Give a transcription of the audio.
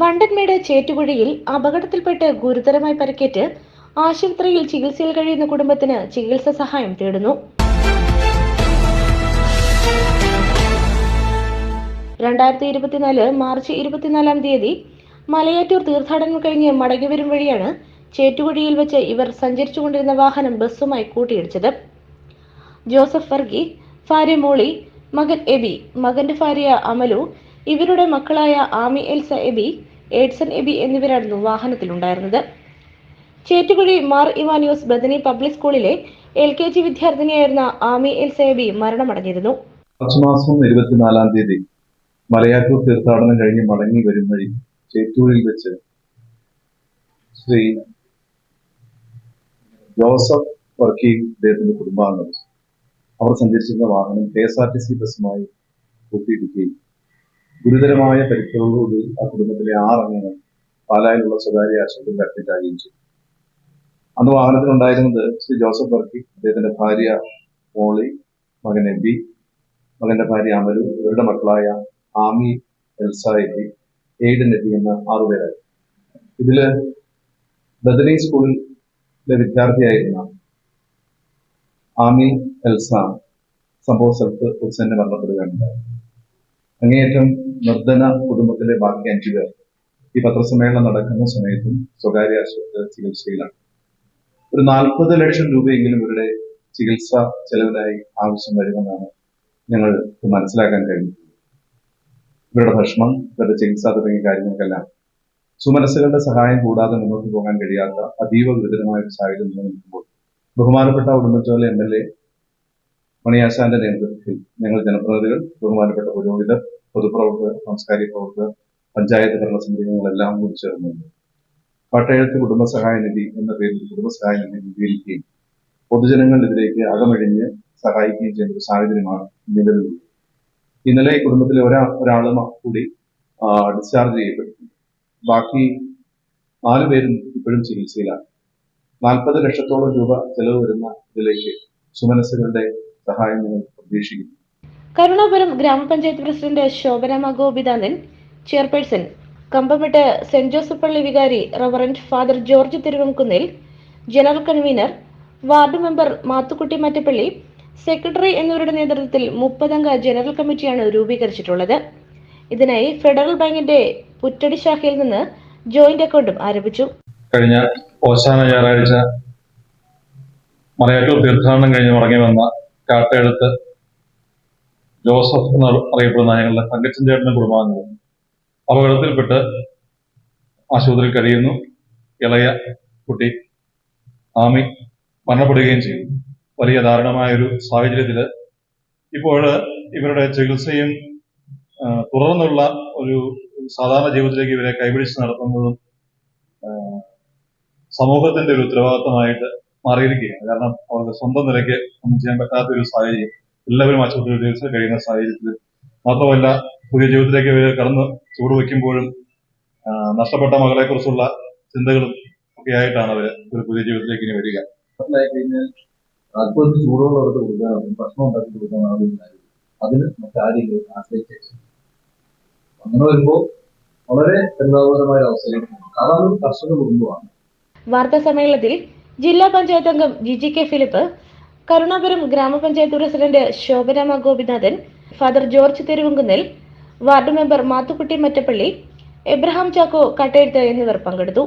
വണ്ടൻമേട് ചേറ്റുകുഴിയിൽ അപകടത്തിൽപ്പെട്ട് ഗുരുതരമായി പരിക്കേറ്റ് ആശുപത്രിയിൽ ചികിത്സയിൽ കഴിയുന്ന കുടുംബത്തിന് ചികിത്സ സഹായം തേടുന്നു. രണ്ടായിരത്തി ഇരുപത്തിനാല് മാർച്ച് ഇരുപത്തിനാലാം തീയതി മലയാറ്റൂർ തീർത്ഥാടനം കഴിഞ്ഞ് മടങ്ങിവരും വഴിയാണ് ചേറ്റുകുഴിയിൽ വെച്ച് ഇവർ സഞ്ചരിച്ചുകൊണ്ടിരുന്ന വാഹനം ബസ്സുമായി കൂട്ടിയിടിച്ചത്. ജോസഫ് വർഗി ഭാര്യ മോളി മകൻ എബി മകന്റെ ഭാര്യ അമലു ഇവരുടെ മക്കളായ ആമി എൽസ എബി എഡ്സൺ എബി എന്നിവരായിരുന്നു വാഹനത്തിലുണ്ടായിരുന്നത്. ചേറ്റുകുഴി മാർ ഇവാനിയോസ് ബദനി പബ്ലിക് സ്കൂളിലെ എൽ കെ ജി വിദ്യാർത്ഥിനിയായിരുന്ന ആമി എൽസ എബി മരണമടഞ്ഞിരുന്നു. മാസം തീയതി മലയാറ്റൂർ തീർത്ഥാടനം കഴിഞ്ഞ് മടങ്ങി വരും വഴി ചേറ്റൂരിൽ വെച്ച് ശ്രീ ജോസഫ് വർക്കി അദ്ദേഹത്തിന്റെ കുടുംബാംഗങ്ങൾ അവർ സഞ്ചരിച്ചിരുന്ന വാഹനം K S R T C ബസ്സുമായി കൂട്ടിയിടിക്കുകയും ഗുരുതരമായ പരിക്കുകളോട് ആ കുടുംബത്തിലെ ആറംഗങ്ങൾ പാലായിലുള്ള സ്വകാര്യ ആശുപത്രിയിൽ അഡ്മിറ്റാകുകയും ചെയ്തു. അന്ന് വാഹനത്തിലുണ്ടായിരുന്നത് ശ്രീ ജോസഫ് വർക്കി അദ്ദേഹത്തിന്റെ ഭാര്യ മോളി മകൻ എബി മകന്റെ ഭാര്യ അമലു ഇവരുടെ മക്കളായ Ami Elsa AB Aiden AB എന്ന ആറുപേരായി ഇതിൽ ബദനി സ്കൂളിലെ വിദ്യാർത്ഥിയായിരുന്ന ആമി എൽസ സംഭവ സ്ഥലത്ത് ഉത്സന്നെ മരണപ്പെടുകയുണ്ടായി. അങ്ങേയറ്റം നിർധന കുടുംബത്തിലെ ബാക്കി അഞ്ചു പേർ ഈ പത്രസമ്മേളനം നടക്കുന്ന സമയത്തും സ്വകാര്യ ആശുപത്രി ചികിത്സയിലാണ്. ഒരു നാൽപ്പത് ലക്ഷം രൂപയെങ്കിലും ഇവരുടെ ചികിത്സ ചെലവിനായി ആവശ്യം വരുമെന്നാണ് ഞങ്ങൾ മനസ്സിലാക്കാൻ കഴിഞ്ഞു ഇവരുടെ ഭക്ഷണം ഇവരുടെ ചികിത്സ തുടങ്ങിയ കാര്യങ്ങൾക്കെല്ലാം സുമനസ്സുകളുടെ സഹായം കൂടാതെ മുന്നോട്ട് പോകാൻ കഴിയാത്ത അതീവ ഗുരുതരമായ ഒരു സാഹചര്യം നിലനിൽക്കുമ്പോൾ ബഹുമാനപ്പെട്ട ഉടുമ്പൻചോല എം എൽ എ മണിയാശാന്റെ നേതൃത്വത്തിൽ ഞങ്ങൾ ജനപ്രതിനിധികൾ ബഹുമാനപ്പെട്ട പുരോഹിതർ പൊതുപ്രവർത്തകർ സാംസ്കാരിക പ്രവർത്തകർ പഞ്ചായത്ത് ഭരണസമിതി ഞങ്ങളെല്ലാം കൂടി ചേർന്നുണ്ട്. പട്ടയത്ത് കുടുംബസഹായ നിധി എന്ന പേരിൽ കുടുംബസഹായ നിധി രൂപീകരിക്കുകയും പൊതുജനങ്ങൾ ഇതിലേക്ക് അകമഴിഞ്ഞ് സഹായിക്കുകയും ചെയ്യുന്ന ഒരു സാഹചര്യമാണ് നിലവിലുള്ളത്. ഇന്നലെ ഈ കുടുംബത്തിലെ ഒരാ ഒരാളും കൂടി ഡിസ്ചാർജ് ചെയ്യപ്പെട്ടു. ബാക്കി നാലു പേരും ഇപ്പോഴും ചികിത്സയിലാണ്. നാൽപ്പത് ലക്ഷത്തോളം രൂപ ചെലവ് വരുന്ന ഇതിലേക്ക് സുമനസ്സുകളുടെ സഹായം ഞങ്ങൾ പ്രതീക്ഷിക്കുന്നു. കരുണാപുരം ഗ്രാമപഞ്ചായത്ത് president Shobhanama Gopinathan chairperson Kambammettu saint Joseph പള്ളി വികാരി reverend father George Thiruvankunnil general convener ward member Mathukutty Mattappally secretary എന്നിവരുടെ നേതൃത്വത്തിൽ മുപ്പതംഗ ജനറൽ കമ്മിറ്റിയാണ് രൂപീകരിച്ചിട്ടുള്ളത്. ഇതിനായി ഫെഡറൽ ബാങ്കിന്റെ പുറ്റടി ശാഖയിൽ നിന്ന് ജോയിന്റ് അക്കൗണ്ടും ആരംഭിച്ചു. കഴിഞ്ഞ ഓശാന ഞായറാഴ്ച മലയാറ്റൂർ തീർത്ഥാടനം കഴിഞ്ഞ് മടങ്ങി വന്ന കാട്ടയെടുത്ത് ജോസഫ് എന്ന് അറിയപ്പെടുന്ന ഞങ്ങളുടെ തങ്കച്ചൻ ചേട്ടന്റെ കുടുംബാംഗങ്ങൾ. അപകടത്തിൽപ്പെട്ട് ആശുപത്രിയിൽ കഴിയുന്നു. ഇളയ കുട്ടി ആമി മരണപ്പെടുകയും ചെയ്യുന്നു വലിയ ദാരുണമായ ഒരു സാഹചര്യത്തിൽ ഇപ്പോൾ ഇവരുടെ ചികിത്സയും തുടർന്നുള്ള ഒരു സാധാരണ ജീവിതത്തിലേക്ക് ഇവരെ കൈപിടിച്ച് നടത്തുന്നതും സമൂഹത്തിന്റെ ഒരു ഉത്തരവാദിത്തമായിട്ട് മാറിയിരിക്കുകയാണ്. കാരണം അവർക്ക് സ്വന്തം നിലയ്ക്ക് ഒന്നും ചെയ്യാൻ പറ്റാത്ത ഒരു സാഹചര്യം എല്ലാവരും ആശുപത്രിയിൽ ചികിത്സ കഴിയുന്ന സാഹചര്യത്തിൽ മാത്രമല്ല പുതിയ ജീവിതത്തിലേക്ക് ഇവർ കടന്ന് ചൂട് വയ്ക്കുമ്പോഴും നഷ്ടപ്പെട്ട മകളെ കുറിച്ചുള്ള ചിന്തകളും ഒക്കെ ആയിട്ടാണ് അവർ ഒരു പുതിയ ജീവിതത്തിലേക്ക് ഇനി വരിക. മനസ്സിലായി കഴിഞ്ഞാൽ നാൽപ്പത് ചൂടുവെള്ളം എടുത്ത് കൊടുക്കാൻ ഭക്ഷണം ഉണ്ടാക്കി കൊടുക്കാൻ ആളുണ്ടായിരുന്നു. അതിന് മറ്റാരെങ്കിലും ആശ്രയിച്ചു അങ്ങനെ വരുമ്പോൾ വളരെ പരിതാപകരമായ ഒരു അവസ്ഥയിലേക്ക് പോകും. കാരണം ഒരു കർഷക കുടുംബമാണ് വാർത്താ സമ്മേളനത്തിൽ ജില്ലാ പഞ്ചായത്ത് അംഗം ജിജി കെ ഫിലിപ്പ് കരുണാപുരം ഗ്രാമപഞ്ചായത്ത് president Shobhanama Gopinathan father George Theruvunkunnel ward member Mathukutty Mattappally Abraham Chacko Kattayezhuthu എന്നിവർ പങ്കെടുത്തു.